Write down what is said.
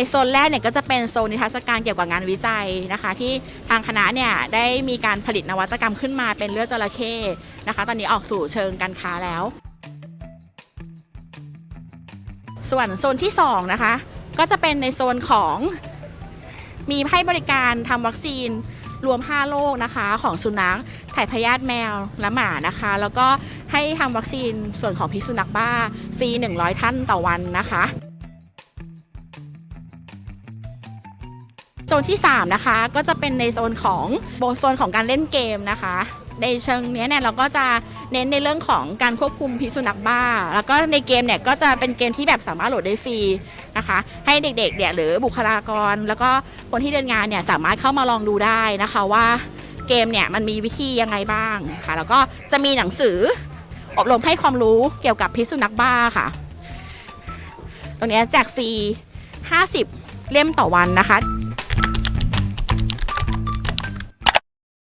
ในโซนแรกเนี่ยก็จะเป็นโซนนิทรรศการเกี่ยวกับงานวิจัยนะคะ ที่ทางคณะเนี่ยได้มีการผลิตนวัตกรรมขึ้นมาเป็นเลือดจระเข้นะคะ ตอนนี้ออกสู่เชิงการค้าแล้ว ส่วนโซนที่2นะคะก็จะเป็นในโซนของมีให้บริการทำวัคซีนรวม 5 โรคนะคะของสุนัขถ่ายพยาธิแมวและหมานะคะ แล้วก็ให้ทำวัคซีนส่วนของพิษสุนัขบ้าฟรี 100 ท่านต่อวันนะคะ โซนที่ 3 นะคะ ก็จะเป็นในโซนของโบโซนของการเล่นเกมนะคะ ในเชิงนี้เนี่ยเราก็จะเน้นในเรื่องของการควบคุมพิษสุนัขบ้า แล้วก็ในเกมเนี่ยก็จะเป็นเกมที่แบบสามารถโหลดได้ฟรีนะคะ ให้เด็กๆเนี่ยหรือบุคลากร แล้วก็คนที่เดินงานเนี่ยสามารถเข้ามาลองดูได้นะคะว่าเกมเนี่ยมันมีวิธียังไงบ้างค่ะ แล้วก็จะมีหนังสืออบรมให้ความรู้เกี่ยวกับพิษสุนัขบ้าค่ะ ตรงนี้แจกฟรี 50 เล่มต่อวันนะคะ